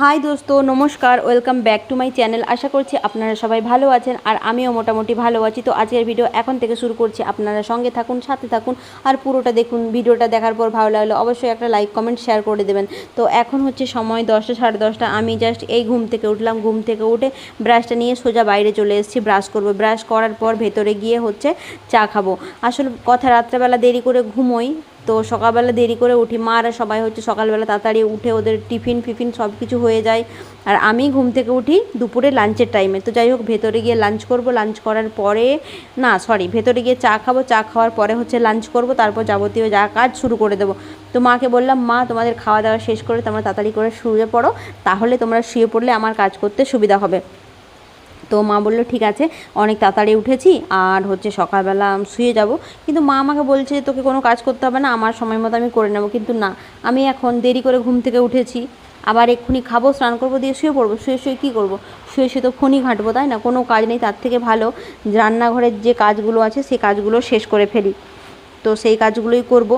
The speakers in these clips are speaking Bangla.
হাই দোস্ত, নমস্কার, welcome back to my channel. আশা করছি আপনারা সবাই ভালো আছেন আর আমিও মোটামুটি ভালো আছি। তো আজকের ভিডিও এখন থেকে শুরু করছি। আপনারা সঙ্গে থাকুন, সাথে থাকুন আর পুরোটা দেখুন। ভিডিওটা দেখার পর ভালো লাগলে অবশ্যই একটা লাইক, কমেন্ট, শেয়ার করে দেবেন। তো এখন হচ্ছে সময় দশটা, সাড়ে দশটা। আমি জাস্ট এই ঘুম থেকে উঠলাম। ঘুম থেকে উঠে ব্রাশটা নিয়ে সোজা বাইরে চলে এসেছি। ব্রাশ করব। ব্রাশ করার পর ভেতরে গিয়ে হচ্ছে চা খাব। আসলে কথা রাত্রেবেলা দেরি করে ঘুমোই। তো সকালবেলা দেরি করে উঠি। মারা সবাই হচ্ছে সকালবেলা তাড়াতাড়ি উঠে ওদের টিফিন ফিফিন সব কিছু হয়ে যায়। আর আমি ঘুম থেকে উঠি দুপুরে লাঞ্চের টাইমে তো যাই হোক, ভেতরে গিয়ে লাঞ্চ করব। লাঞ্চ করার পরে, না সরি ভেতরে গিয়ে চা খাব। চা খাওয়ার পরে হচ্ছে লাঞ্চ করব। তারপর যাবতীয় যা কাজ শুরু করে দেবো। তো মাকে বললাম, মা, তোমাদের খাওয়া দাওয়া শেষ করে তোমরা তাড়াতাড়ি করে শুয়ে পড়ো। তাহলে তোমরা শুয়ে পড়লে আমার কাজ করতে সুবিধা হবে। তো মা বলল, ঠিক আছে, অনেক তাড়াতাড়ি উঠেছি আর হচ্ছে সকালবেলা শুয়ে যাব। কিন্তু মা আমাকে বলছে তোকে কোনো কাজ করতে হবে না, আমার সময় মতো আমি করে নেব। কিন্তু না, আমি এখন দেরি করে ঘুম থেকে উঠেছি। আবার এক্ষুনি খাব, স্নান করব, দিয়ে শুয়ে পড়ব। শুয়ে শুয়ে কী করব? শুয়ে শুয়ে তো ফোনই ঘাঁটবো, তাই না? কোনো কাজ নেই, তার থেকে ভালো রান্নাঘরের যে কাজগুলো আছে, সেই কাজগুলো শেষ করে ফেলি। তো সেই কাজগুলোই করব।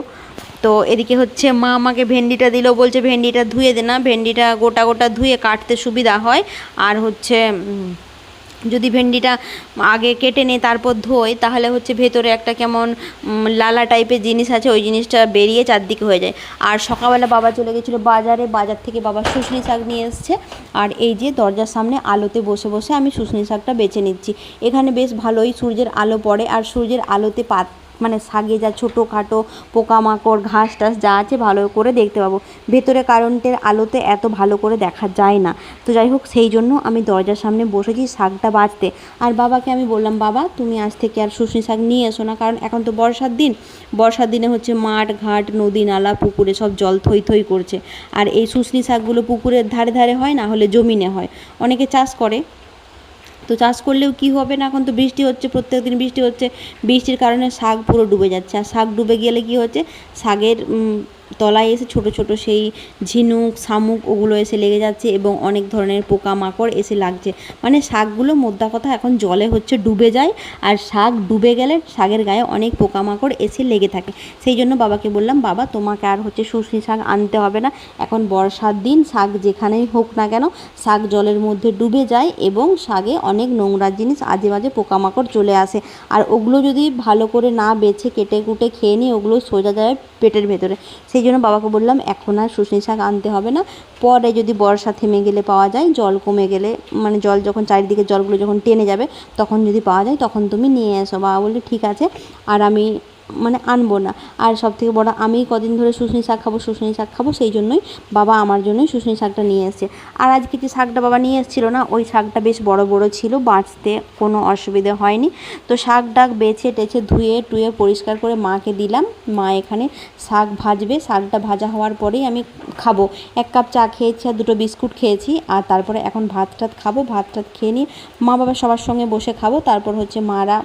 তো এদিকে হচ্ছে মা আমাকে ভেন্ডিটা দিল, বলছে, ভেন্ডিটা ধুয়ে দে না, ভেন্ডিটা গোটা গোটা ধুয়ে কাটতে সুবিধা হয়। আর হচ্ছে যদি ভেন্ডিটা আগে কেটে নিয়ে তারপর ধোয়, তাহলে হচ্ছে ভেতরে একটা কেমন লালা টাইপের জিনিস আছে, ওই জিনিসটা বেরিয়ে চারদিকে হয়ে যায়। আর সকালবেলা বাবা চলে গেছিল বাজারে, বাজার থেকে বাবা শুশনি শাক নিয়ে এসছে। আর এই যে দরজার সামনে আলোতে বসে বসে আমি শুশনি শাকটা বেছে নিচ্ছি। এখানে বেশ ভালোই সূর্যের আলো পড়ে, আর সূর্যের আলোতে পাত মানে শাকে যা, ছোটোখাটো পোকামাকড় ঘাস টাস যা আছে ভালো করে দেখতে পাবো। ভেতরে কারেন্টের আলোতে এত ভালো করে দেখা যায় না। তো যাই হোক, সেই জন্য আমি দরজার সামনে বসেছি শাকটা বাঁচতে আর বাবাকে আমি বললাম, বাবা, তুমি আজ থেকে আর শুশনি শাক নিয়ে এসো না, কারণ এখন তো বর্ষার দিন। বর্ষার দিনে হচ্ছে মাঠ, ঘাট, নদী, নালা, পুকুরে সব জল থই থই করছে। আর এই শুশনি শাকগুলো পুকুরের ধারে ধারে হয়, না হলে জমিনে হয়। অনেকে চাষ করে তো চাষ করলেও কি হবে না এখন তো বৃষ্টি হচ্ছে, প্রত্যেক দিন বৃষ্টি হচ্ছে, বৃষ্টির কারণে শাক পুরো ডুবে যাচ্ছে। আর শাক ডুবে গেলে কি হচ্ছে? শাকের তলায় এসে ছোট ছোট সেই ঝিনুক, শামুক ওগুলো এসে লেগে যাচ্ছে এবং অনেক ধরনের পোকামাকড় এসে লাগছে। মানে শাকগুলো মোদ্দা কথা এখন জলে হচ্ছে ডুবে যায় আর শাক ডুবে গেলে শাকের গায়ে অনেক পোকামাকড় এসে লেগে থাকে। সেই জন্য বাবাকে বললাম, বাবা, তোমাকে আর হচ্ছে শুশনি শাক আনতে হবে না। এখন বর্ষার দিন শাক যেখানেই হোক না কেন, শাক জলের মধ্যে ডুবে যায় এবং শাকে অনেক নোংরা জিনিস আজে বাজে পোকামাকড় চলে আসে। আর ওগুলো যদি ভালো করে না বেছে কেটে কুটে খেয়ে নিই ওগুলো সোজা যায় পেটের ভেতরে। সেই জন্য বাবাকে বললাম, এখন আর শুশনি শাক আনতে হবে না। পরে যদি বর্ষা থেমে গেলে পাওয়া যায়, জল কমে গেলে মানে জল যখন চারিদিকে জলগুলো যখন টেনে যাবে, তখন যদি পাওয়া যায়, তখন তুমি নিয়ে এসো। বাবা বললে, ঠিক আছে। আর আমি মানে আনব না। আর সব থেকে বড় আমি কদিন ধরে শুশনি শাক খাব, শুশনি শাক খাব, সেই জন্যই বাবা আমার জন্যই শুশনি শাকটা নিয়ে এসেছে। আর আজকে যে শাকটা বাবা নিয়ে এসেছিল না, ওই শাকটা বেশ বড় বড় ছিল, বাঁচতে কোনো অসুবিধে হয়নি। তো শাক ডাক বেছে টেছে ধুয়ে টুয়ে পরিষ্কার করে মাকে দিলাম। মা এখানে শাক ভাজবে। শাকটা ভাজা হওয়ার পরেই আমি খাব। এক কাপ চা খেয়েছি আর দুটো বিস্কুট খেয়েছি। আর তারপরে এখন ভাত টাত খাব। ভাত টাত খেয়ে নিয়ে মা বাবা সবার সঙ্গে বসে খাব। তারপর হচ্ছে মারা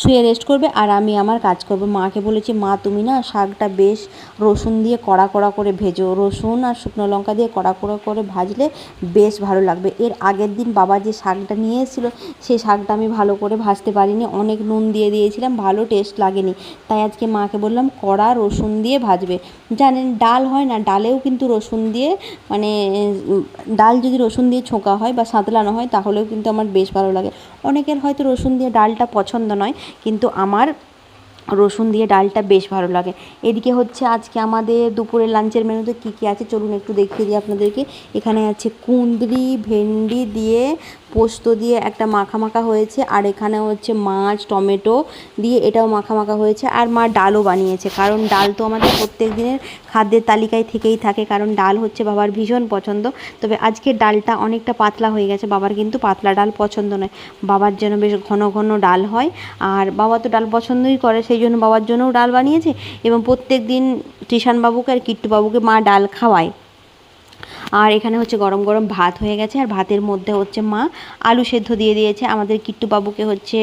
শুয়ে রেস্ট করবে আর আমি আমার কাজ করব। মাকে বলেছি, মা, তুমি না শাকটা বেশ রসুন দিয়ে কড়া কড়া করে ভেজো। রসুন আর শুকনো লঙ্কা দিয়ে কড়া কড়া করে ভাজলে বেশ ভালো লাগবে। এর আগের দিন বাবা যে শাকটা নিয়ে এসেছিল সেই শাকটা আমি ভালো করে ভাজতে পারিনি। অনেক নুন দিয়ে দিয়েছিলাম, ভালো টেস্ট লাগেনি। তাই আজকে মাকে বললাম, কড়া রসুন দিয়ে ভাজবে। জানেন, ডাল হয় না, ডালেও কিন্তু রসুন দিয়ে মানে ডাল যদি রসুন দিয়ে ছোঁকা হয় বা সাঁতলানো হয়, তাহলেও কিন্তু আমার বেশ ভালো লাগে। অনেকের হয়তো রসুন দিয়ে ডালটা পছন্দ নয় কিন্তু আমার রসুন দিয়ে ডালটা বেশ ভালো লাগে। এদিকে হচ্ছে আজকে আমাদের দুপুরের লাঞ্চের মেনুতে কী কী আছে চলুন একটু দেখিয়ে দিই আপনাদেরকে। এখানে আছে কুঁদরি, ভেন্ডি দিয়ে পোস্ত দিয়ে একটা মাখা মাখা হয়েছে। আর এখানে হচ্ছে মাছ, টমেটো দিয়ে এটাও মাখা মাখা হয়েছে। আর মা ডালও বানিয়েছে, কারণ ডাল তো আমাদের প্রত্যেক দিনের খাদ্যের তালিকায় থেকেই থাকে, কারণ ডাল হচ্ছে বাবার ভীষণ পছন্দ। তবে আজকে ডালটা অনেকটা পাতলা হয়ে গেছে, বাবার কিন্তু পাতলা ডাল পছন্দ নয়। বাবার যেন বেশ ঘন ঘন ডাল হয়। আর বাবা তো ডাল পছন্দই করে, সেই জন্য বাবার জন্যও ডাল বানিয়েছে এবং প্রত্যেক দিন বাবুকে আর কিট্টুবাবুকে মা ডাল খাওয়ায়। আর এখানে হচ্ছে গরম গরম ভাত হয়ে গেছে, আর ভাতের মধ্যে হচ্ছে মা আলু সেদ্ধ দিয়ে দিয়েছে। আমাদের কিট্টু বাবুকে হচ্ছে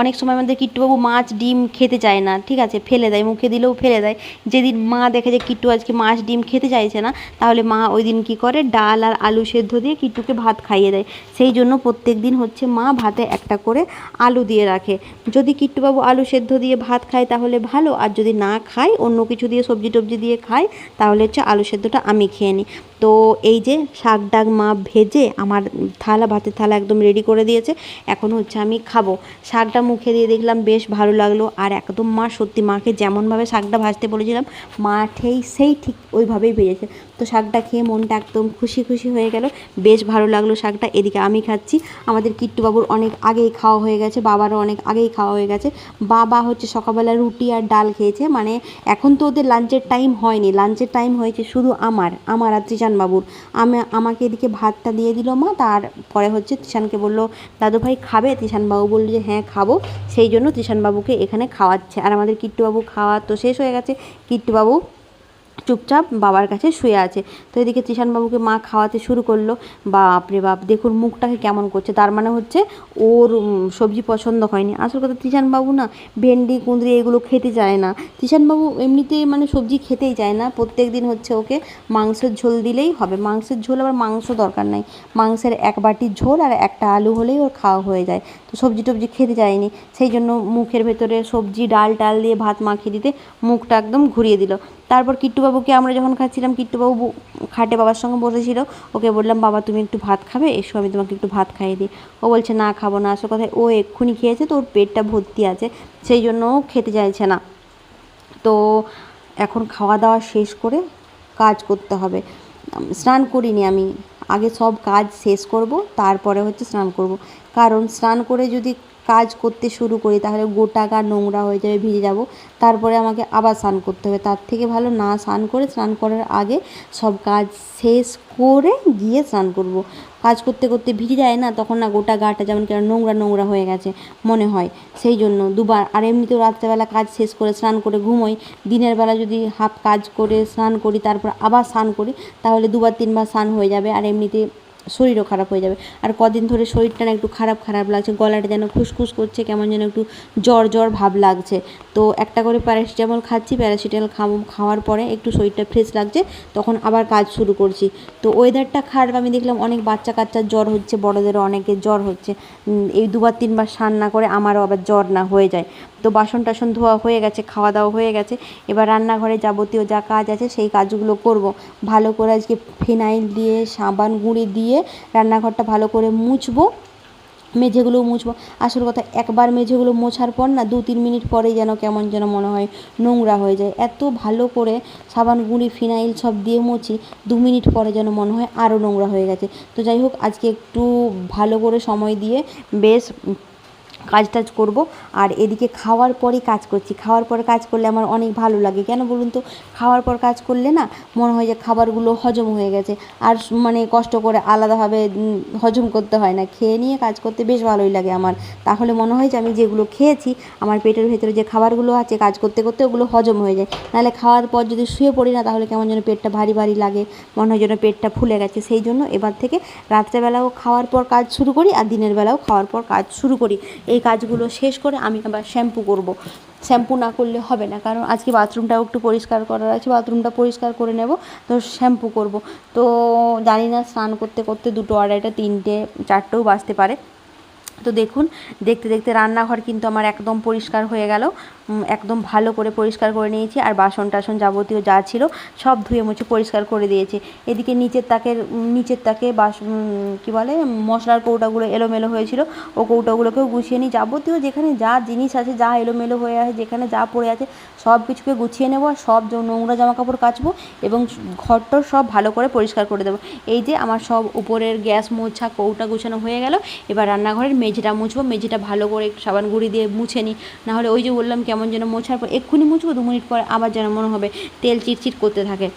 অনেক সময় আমাদের কিট্টুবাবু মাছ, ডিম খেতে চায় না, ঠিক আছে? ফেলে দেয়, মুখে দিলেও ফেলে দেয়। যেদিন মা দেখে যে কিট্টু আজকে মাছ, ডিম খেতে চাইছে না, তাহলে মা ওই দিন কী করে? ডাল আর আলু সেদ্ধ দিয়ে কিট্টুকে ভাত খাইয়ে দেয়। সেই জন্য প্রত্যেক দিন হচ্ছে মা ভাতে একটা করে আলু দিয়ে রাখে। যদি কিট্টুবাবু আলু সেদ্ধ দিয়ে ভাত খায় তাহলে ভালো, আর যদি না খায়, অন্য কিছু দিয়ে সবজি টবজি দিয়ে খায়, তাহলে হচ্ছে আলু সেদ্ধটা আমি খেয়ে নিই। তো এই যে শাক ডাক মা ভেজে আমার থালা, ভাতের থালা একদম রেডি করে দিয়েছে, এখন হচ্ছে আমি খাব। শাকটা মুখে দিয়ে দেখলাম বেশ ভালো লাগল, আর একদম মা সত্যি মাকে যেমনভাবে শাকটা ভাজতে বলেছিলাম, মা ঠিক সেই ঠিক ওইভাবেই ভেজেছে। তো শাকটা খেয়ে মনটা একদম খুশি খুশি হয়ে গেল, বেশ ভালো লাগল শাকটা। এদিকে আমি খাচ্ছি, আমাদের কিট্টুবাবুর অনেক আগেই খাওয়া হয়ে গেছে, বাবারও অনেক আগেই খাওয়া হয়ে গেছে। বাবা হচ্ছে সকালবেলা রুটি আর ডাল খেয়েছে মানে এখন তো ওদের লাঞ্চের টাইম হয়নি লাঞ্চের টাইম হয়েছে শুধু আমার আমার আর বাবুর আমি, আমাকে এদিকে ভাতটা দিয়ে দিল মা তারপরে হচ্ছে তিশানকে বলল, দাদু ভাই খাবে? তিশানবাবু বলল যে হ্যাঁ খাব। সেই জন্য তিশানবাবুকে এখানে খাওয়াচ্ছে। আর আমাদের কিট্টুবাবু খাওয়া তো শেষ হয়ে গেছে। কিট্টুবাবু চুপচাপ বাবার কাছে শুয়ে আছে। তো এদিকে বাবুকে মা খাওয়াতে শুরু করল। বাপরে বাপ, দেখুন মুখটাকে কেমন করছে। তার মানে হচ্ছে ওর সবজি পছন্দ হয়নি। আসল কথা বাবু না ভেন্ডি, কুঁদরি এগুলো খেতে চায় না। বাবু এমনিতেই মানে সবজি খেতেই চায় না। প্রত্যেক দিন হচ্ছে ওকে মাংসের ঝোল দিলেই হবে। মাংসের ঝোল আবার মাংস দরকার নাই। মাংসের এক বাটির ঝোল আর একটা আলু হলেই ওর খাওয়া হয়ে যায়। তো সবজি টবজি খেতে চায়নি। সেই জন্য মুখের ভেতরে সবজি ডাল টাল দিয়ে ভাত মাখিয়ে দিতে মুখটা একদম ঘুরিয়ে দিল। তারপর কিট্টুবাবুকে আমরা যখন খাচ্ছিলাম, কিট্টুবাবু খাটে বাবার সঙ্গে বসেছিল। ওকে বললাম, বাবা, তুমি একটু ভাত খাবে? এসো, আমি তোমাকে একটু ভাত খাইয়ে দিই। ও বলছে, না, খাব না। আসল কথায় ও এক্ষুনি খেয়েছে, তো ওর পেটটা ভর্তি আছে, সেই জন্য ও খেতে চাইছে না। তো এখন খাওয়া দাওয়া শেষ করে কাজ করতে হবে। স্নান করিনি আমি। আগে সব কাজ শেষ করব, তারপরে হচ্ছে স্নান করব। কারণ স্নান করে যদি কাজ করতে শুরু করি, তাহলে গোটা গা নোংরা হয়ে যাবে, ভিজে যাব। তারপরে আমাকে আবার স্নান করতে হবে। তার থেকে ভালো না স্নান করে, স্নান করার আগে সব কাজ শেষ করে গিয়ে স্নান করব। কাজ করতে করতে ভিজে যায় না, তখন না গোটা গাটা যেমন কেন নোংরা নোংরা হয়ে গেছে মনে হয়। সেই জন্য দুবার, আর এমনিতেও রাত্রেবেলা কাজ শেষ করে স্নান করে ঘুমোই। দিনের বেলা যদি হাফ কাজ করে স্নান করি, তারপর আবার স্নান করি, তাহলে দুবার তিনবার স্নান হয়ে যাবে। আর এমনিতে শরীরও খারাপ হয়ে যাবে। আর কদিন ধরে শরীরটা না একটু খারাপ খারাপ লাগছে, গলাটা যেন খুসখুস করছে, কেমন যেন একটু জ্বর জ্বর ভাব লাগছে। তো একটা করে প্যারাসিটামল খাচ্ছি, প্যারাসিটামল খাওয়ার পরে একটু শরীরটা ফ্রেশ লাগছে, তখন আবার কাজ শুরু করছি। তো ওয়েদারটা খারাপ, আমি দেখলাম অনেক বাচ্চা কাচ্চার জ্বর হচ্ছে, বড়োদেরও অনেকের জ্বর হচ্ছে। এই দুবার তিনবার স্নান না করে আমারও আবার জ্বর না হয়ে যায়। তো বাসন টাসন ধোয়া হয়ে গেছে, খাওয়া দাওয়া হয়ে গেছে। এবার রান্নাঘরে যাবতীয় যা কাজ আছে সেই কাজগুলো করব। ভালো করে আজকে ফিনাইল দিয়ে, সাবান গুঁড়ি দিয়ে রান্নাঘরটা ভালো করে মুছবো মেঝেগুলো মুছবো। আসল কথা, একবার মেঝেগুলো মোছার পর না দু তিন মিনিট পরেই যেন কেমন যেন মনে হয় নোংরা হয়ে যায়। এত ভালো করে সাবান, গুঁড়ি, ফিনাইল সব দিয়ে মুছি, দু মিনিট পরে যেন মনে হয় আরও নোংরা হয়ে গেছে। তো যাই হোক, আজকে একটু ভালো করে সময় দিয়ে বেশ কাজ টাজ করব। আর এদিকে খাওয়ার পরই কাজ করছি। খাওয়ার পর কাজ করলে আমার অনেক ভালো লাগে। কেন বলুন তো? খাওয়ার পর কাজ করলে না মনে হয় যে খাবারগুলো হজম হয়ে গেছে। আর মানে কষ্ট করে আলাদাভাবে হজম করতে হয় না। খেয়ে নিয়ে কাজ করতে বেশ ভালোই লাগে আমার। তাহলে মনে হয় যে আমি যেগুলো খেয়েছি, আমার পেটের ভেতরে যে খাবারগুলো আছে কাজ করতে করতে ওগুলো হজম হয়ে যায়। নাহলে খাওয়ার পর যদি শুয়ে পড়ি না, তাহলে কেমন যেন পেটটা ভারী ভারী লাগে। মনে হয় যেন পেটটা ফুলে গেছে। সেই জন্য এবার থেকে রাত্রেবেলাও খাওয়ার পর কাজ শুরু করি আর দিনের বেলাও খাওয়ার পর কাজ শুরু করি। এই কাজগুলো শেষ করে আমি আবার শ্যাম্পু করব। শ্যাম্পু না করলে হবে না, কারণ আজকে বাথরুমটাও একটু পরিষ্কার করার আছে, বাথরুমটা পরিষ্কার করে নেব, তো শ্যাম্পু করব। তো জানি না স্নান করতে করতে দুটো আড়াইটা, তিনটে, চারটেও বাজতে পারে। তো দেখুন, দেখতে দেখতে রান্নাঘর কিন্তু আমার একদম পরিষ্কার হয়ে গেল। একদম ভালো করে পরিষ্কার করে নিয়েছি আর বাসন টাসন যাবতীয় যা ছিল সব ধুয়ে মুছে পরিষ্কার করে দিয়েছি। এদিকে নিচের তাকের নিচের তাকে বাসন কী বলে, মশলার কৌটাগুলো এলোমেলো হয়েছিল। ও কৌটাগুলোকেও গুছিয়ে নিই। যাবতীয় যেখানে যা জিনিস আছে, যা এলোমেলো হয়ে আছে, যেখানে যা পড়ে আছে, সব কিছুকে গুছিয়ে নেব আর সব নোংরা জামা কাপড় কাচবো এবং ঘরটর সব ভালো করে পরিষ্কার করে দেবো। এই যে আমার সব উপরের গ্যাস মোছা, কৌটা গুছানো হয়ে গেল। এবার রান্নাঘরের মেঝেটা মুছবো, মেঝেটা ভালো করে সাবান গুঁড়ি দিয়ে মুছে নিই। নাহলে ওই যে বললাম কেমন যেন মোছার পর এক্ষুনি মুছবো, দু মিনিট পরে আবার যেন মনে হবে তেল চিটচিট করতে থাকে।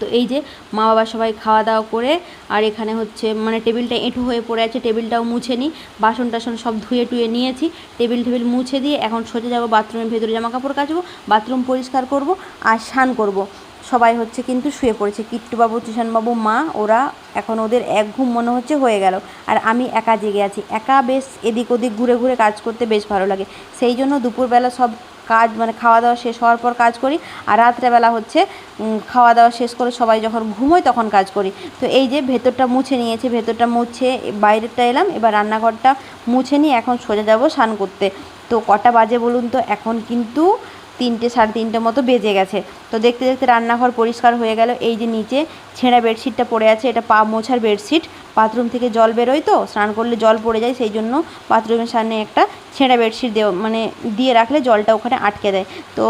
তো এই যে মা বাবা সবাই খাওয়া দাওয়া করে, আর এখানে হচ্ছে মানে টেবিলটা এঁঠো হয়ে পড়ে আছে, টেবিলটাও মুছে নিই। বাসন টাসন সব ধুয়ে টুয়ে নিয়েছি, টেবিল টেবিল মুছে দিয়ে এখন সোজা যাব, বাথরুমের ভেতরে জামা কাপড় কাচবো, বাথরুম পরিষ্কার করব আর স্নান করব। সবাই হচ্ছে কিন্তু শুয়ে পড়েছে। কিট্টুবাবু বাবু মা, ওরা এখন ওদের এক ঘুম মনে হচ্ছে হয়ে গেল। আর আমি একা জেগে আছি। একা বেশ এদিক ওদিক ঘুরে ঘুরে কাজ করতে বেশ ভালো লাগে। সেই জন্য দুপুরবেলা সব কাজ মানে খাওয়া দাওয়া শেষ হওয়ার পর কাজ করি। আর রাত্রেবেলা হচ্ছে খাওয়া দাওয়া শেষ করে সবাই যখন ঘুমোয় তখন কাজ করি। তো এই যে ভেতরটা মুছে নিয়েছে, ভেতরটা মুছে বাইরেটা এলাম। এবার রান্নাঘরটা মুছে নিয়ে এখন সোজা যাব স্নান করতে। তো কটা বাজে বলুন তো? এখন কিন্তু তিনটে, সাড়ে তিনটে মতো বেজে গেছে। তো দেখতে দেখতে রান্নাঘর পরিষ্কার হয়ে গেল। এই যে নিচে ছেঁড়া বেডশিটটা পড়ে আছে, এটা পা মোছার বেডশিট। বাথরুম থেকে জল বেরোয় তো, স্নান করলে জল পড়ে যায়, সেই জন্য বাথরুমের সামনে একটা ছেঁড়া বেডশিট দেওয়া মানে দিয়ে রাখলে জলটা ওখানে আটকে দেয়। তো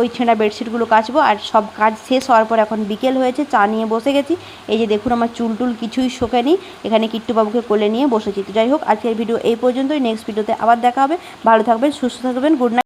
ওই ছেঁড়া বেডশিটগুলো কাচবো, আর সব কাজ শেষ হওয়ার পর এখন বিকেল হয়েছে, চা নিয়ে বসে গেছি। এই যে দেখুন আমার চুল টুল কিছুই শোকেনি, এখানে কিট্টুবাবুকে কোলে নিয়ে বসেছি। তো যাই হোক, আজকের ভিডিও এই পর্যন্তই, নেক্সট ভিডিওতে আবার দেখা হবে। ভালো থাকবেন, সুস্থ থাকবেন, গুড